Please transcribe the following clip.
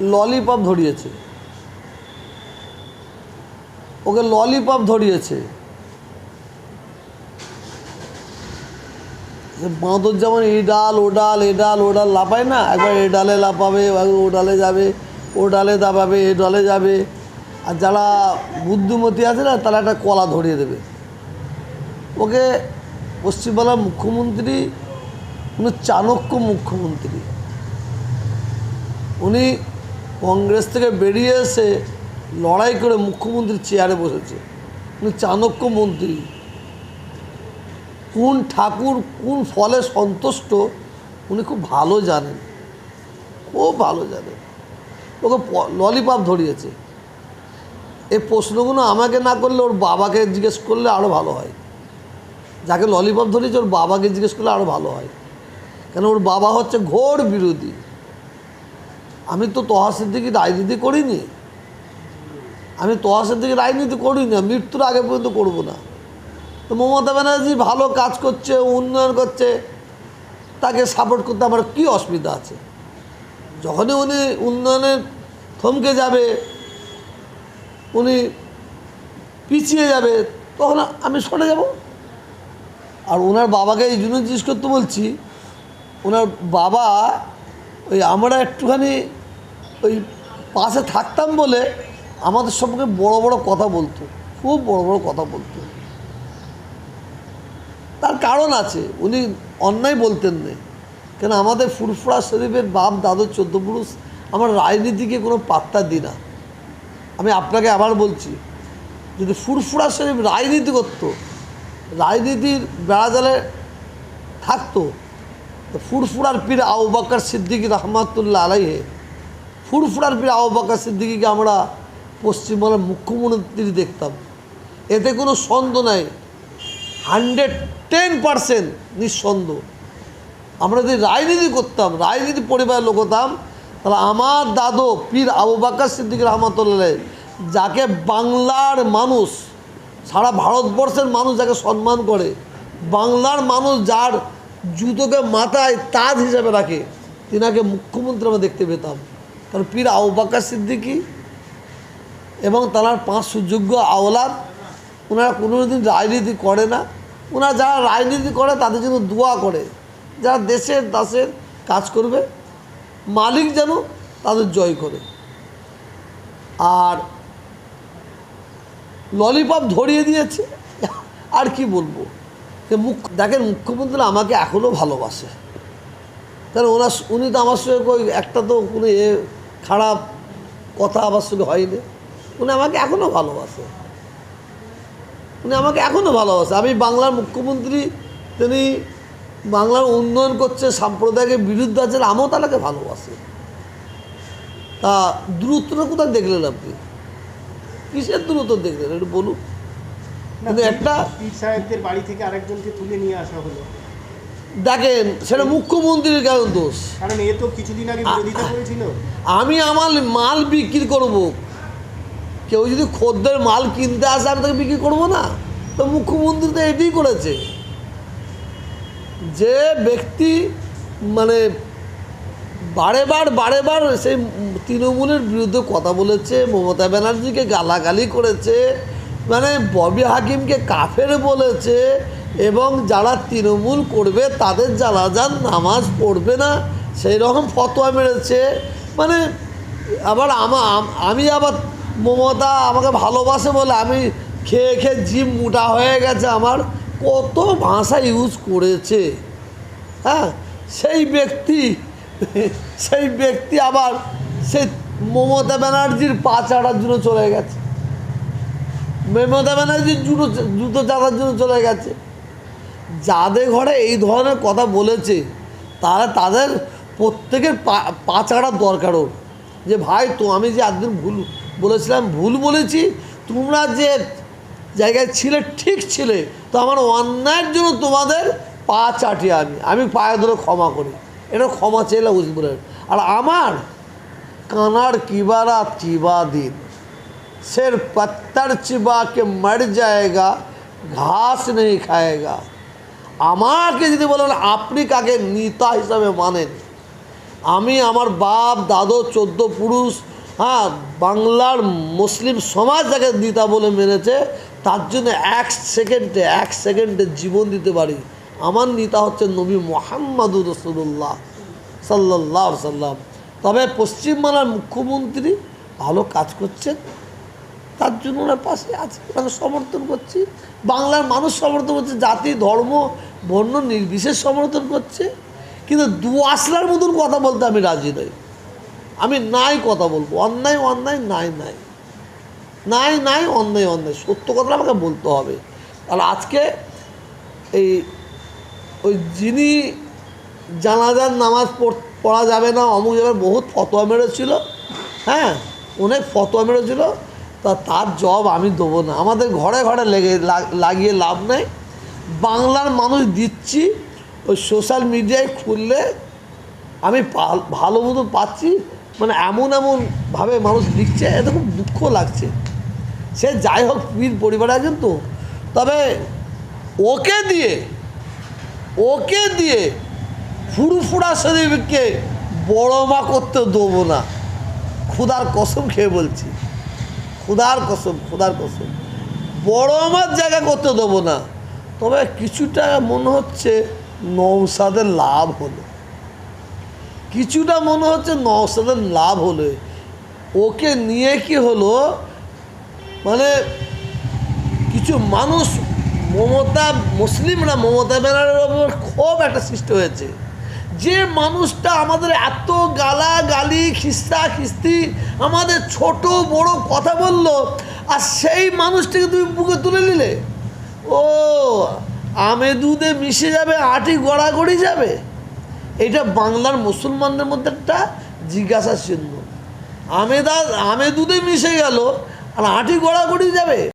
Lollipop ধরিয়েছে। ওকে lollipop ধরিয়েছে। বাঁদর যেমন এই ডাল, ও ডাল, এ ডাল, ও ডাল লাফায় না? একবার এ ডালে লাফাবে ও ডালে যাবে, ও ডালে দাবাবে, এ ডালে যাবে। আর যারা বুদ্ধিমতী আছে না, তারা একটা কলা ধরিয়ে দেবে। ওকে পশ্চিমবাংলার মুখ্যমন্ত্রী, উনি চাণক্য মুখ্যমন্ত্রী। উনি কংগ্রেস থেকে বেরিয়ে এসে লড়াই করে মুখ্যমন্ত্রীর চেয়ারে বসেছে। উনি চাণক্য মন্ত্রী। কোন ঠাকুর কোন ফলে সন্তুষ্ট, উনি খুব ভালো জানেন। খুব ভালো জানেন। ওকে ললিপপ ধরিয়েছে। এই প্রশ্নগুলো আমাকে না করলে ওর বাবাকে জিজ্ঞেস করলে আরও ভালো হয়। যাকে ললিপপ ধরিয়েছে, ওর বাবাকে জিজ্ঞেস করলে আরও ভালো হয়। কেন ওর বাবা হচ্ছে ঘোর বিরোধী। আমি তো তহাসের দিকে রাজনীতি করিনি। আমি তহাসের দিকে রাজনীতি করিনি, আমি মৃত্যুর আগে পর্যন্ত করব না। তো মমতা ব্যানার্জি ভালো কাজ করছে, উন্নয়ন করছে, তাকে সাপোর্ট করতে আমার কী অসুবিধা আছে? যখনই উনি উন্নয়নে থমকে যাবে, উনি পিছিয়ে যাবে, তখন আমি সরে যাব। আর ওনার বাবাকে এই জন্য জিজ্ঞেস করতে বলছি ওনার বাবা ওই আমরা একটুখানি ওই পাশে থাকতাম বলে আমাদের সম্পর্কে বড় বড় কথা বলতো, খুব বড় বড় কথা বলতো। তার কারণ আছে, উনি অন্যায় বলতেন না। কেন আমাদের ফুরফুরা শরীফের বাপ, দাদু, চোদ্দ পুরুষ, আমার রাজনীতিকে কোনো পাত্তা দিই না। আমি আপনাকে আবার বলছি, যদি ফুরফুরা শরীফ রাজনীতি করতো, রাজনীতির বেড়াজালে থাকতো ফুরফুরার পীর আউ বাক্কার সিদ্দিকি রহমাতুল্লাহ আলাইহে ফুরফুরার পীর আউ বাক্কার সিদ্দিকিকে আমরা পশ্চিমবঙ্গের মুখ্যমন্ত্রী দেখতাম। এতে কোনো সন্দেহ নাই। হান্ড্রেড টেন পারসেন্ট নিঃসন্দেহ আমরা যদি রাজনীতি করতাম, রাজনীতি পরিবারের লোক হতাম, তাহলে আমার দাদু পীর আবু বাক্কার সিদ্দিক রহমতুল্লাহ যাকে বাংলার মানুষ, সারা ভারতবর্ষের মানুষ যাকে সম্মান করে, বাংলার মানুষ যার জুতোকে মাথায় তাজ হিসাবে রাখে, তিনাকে মুখ্যমন্ত্রী আমরা দেখতে পেতাম। কারণ পীর আবু বাক্কার সিদ্দিকি এবং তার পাঁচ সুযোগ্য আওলাদ, ওনারা কোনো দিন রাজনীতি করে না। ওনারা যারা রাজনীতি করে, তাদের জন্য দোয়া করে। যারা দেশের, দাসের কাজ করবে, মালিক যেন তাদের জয় করে। আর ললিপপ ধরিয়ে দিয়েছে। আর কি বলব? যে মুখ, দেখেন, মুখ্যমন্ত্রী আমাকে এখনও ভালোবাসে। কারণ ওনার, উনি তো আমার সঙ্গে একটা তো কোনো এ খারাপ কথা আমার সঙ্গে হয়নি উনি আমাকে এখনও ভালোবাসে। উনি আমাকে এখনও ভালোবাসে। আমি বাংলার মুখ্যমন্ত্রী তিনি বাংলার উন্নয়ন করছে সাম্প্রদায়িকের বিরুদ্ধে আছেন আমিও তাকে ভালোবাসে। তা দূরত্বটা কোথায় দেখলেন আপনি? কিসের দূরত্ব দেখলেন? একটু বলুন। কিন্তু একটা পীর সাহেবদের বাড়ি থেকে আরেকজনকে তুলে নিয়ে আসা হলো। দেখেন সেটা মুখ্যমন্ত্রীর দোষ। কারণ করেছিল আমি আমার মাল বিক্রি করব। কেউ যদি খদ্দের মাল কিনতে আসে আমি তাকে বিক্রি করব না। তো মুখ্যমন্ত্রী তো এটাই করেছে। যে ব্যক্তি মানে বারেবার বারেবার সেই তৃণমূলের বিরুদ্ধে কথা বলেছে মমতা ব্যানার্জিকে গালাগালি করেছে মানে ববি হাকিমকে কাফের বলেছে এবং যারা তৃণমূল করবে তাদের জানাজান নামাজ পড়বে না। সেই রকম ফতোয়া মেরেছে। মানে আবার আমা, আমি আবার মমতা আমাকে ভালোবাসে বলে আমি খেয়ে খেয়ে জিম মোটা হয়ে গেছে আমার। কত ভাষা ইউজ করেছে। হ্যাঁ সেই ব্যক্তি সেই ব্যক্তি আবার সে মমতা ব্যানার্জির পা চাড়ার জন্য চলে গেছে। মমতা ব্যানার্জির জুতো জুতো চাড়ার জন্য চলে গেছে। যাদের ঘরে এই ধরনের কথা বলেছে তারা তাদের প্রত্যেকের পা পা চাড়ার দরকার ওর যে ভাই তো আমি যে একদিন ভুল বলেছিলাম ভুল বলেছি তোমরা যে জায়গায় ছিলে ঠিক ছিলে তো আমার অন্যায়ের জন্য তোমাদের পা চাটি আমি আমি পায়ে ধরে ক্ষমা করি এটা ক্ষমা চেলে বুঝবো আর আমার কানার কিবারা চিবা দিন सिर पत्थर चिबा के मर जाएगा ঘাস নেই খায়েগা আমাকে যদি বলেন আপনি কাকে নেতা হিসাবে মানেন? আমি আমার বাপ, দাদু, চোদ্দ পুরুষ হ্যাঁ বাংলার মুসলিম সমাজ যাকে নেতা বলে মেনেছে, তার জন্য এক সেকেন্ডে এক সেকেন্ডে জীবন দিতে পারি। আমার নেতা হচ্ছে নবী মোহাম্মদুর রসুল্লাহ সাল্লাহ সাল্লাম তবে পশ্চিমবাংলার মুখ্যমন্ত্রী ভালো কাজ করছেন। তার জন্য ওনার পাশে আছে, ওনাকে সমর্থন করছি। বাংলার মানুষ সমর্থন করছে, জাতি, ধর্ম, বর্ণ নির্বিশেষ সমর্থন করছে। কিন্তু দু আসলার মতন কথা বলতে আমি রাজি নই। আমি নাই কথা বলব, অন্যায় অন্যায়, নাই নাই। নাই নাই, অন্যায় অন্যায়, সত্য কথা আমাকে বলতে হবে। আর আজকে এই, ওই যিনি জানাজার নামাজ পড়- পড়া যাবে না, অমুক যাবে বহুত ফতোয়া মেরেছিল। হ্যাঁ অনেক ফতোয়া মেরেছিল। তা তার জব আমি দেবো না। আমাদের ঘরে ঘরে লেগে লাগিয়ে লাভ নেই। বাংলার মানুষ দিচ্ছি, ওই সোশ্যাল মিডিয়ায় খুললে আমি ভালো মতো পাচ্ছি। মানে এমন এমনভাবে মানুষ লিখছে এতে খুব দুঃখ লাগছে। সে যাই হোক, পীর পরিবার আছেন তো। তবে ওকে দিয়ে ওকে দিয়ে ফুরফুরা শরীফকে বড় মা করতে দেবো না। খুদার কসম খেয়ে বলছি। খুদার কসম খুদার কসম। বড় আমার জায়গা করতে দেবো না। তবে কিছুটা মনে হচ্ছে নৌসাদের লাভ হলো। কিছুটা মনে হচ্ছে নৌসাদের লাভ হলো। ওকে নিয়ে কি হলো? মানে কিছু মানুষ মমতা, মুসলিমরা মমতা ব্যানারের ওপর খুব একটা সৃষ্টি হয়েছে। যে মানুষটা আমাদের এত গালা গালি খিস্তা খিস্তি, আমাদের ছোট বড় কথা বলল, আর সেই মানুষটাকে তুমি বুকে তুলে নিলে? ও, আমে দুধে মিশে যাবে, আটি গড়াগড়ি যাবে। এটা বাংলার মুসলমানদের মধ্যে একটা জিজ্ঞাসা চিহ্ন। আমেদা আমে দুধে মিশে গেল, আর আটি গড়াগড়ি যাবে।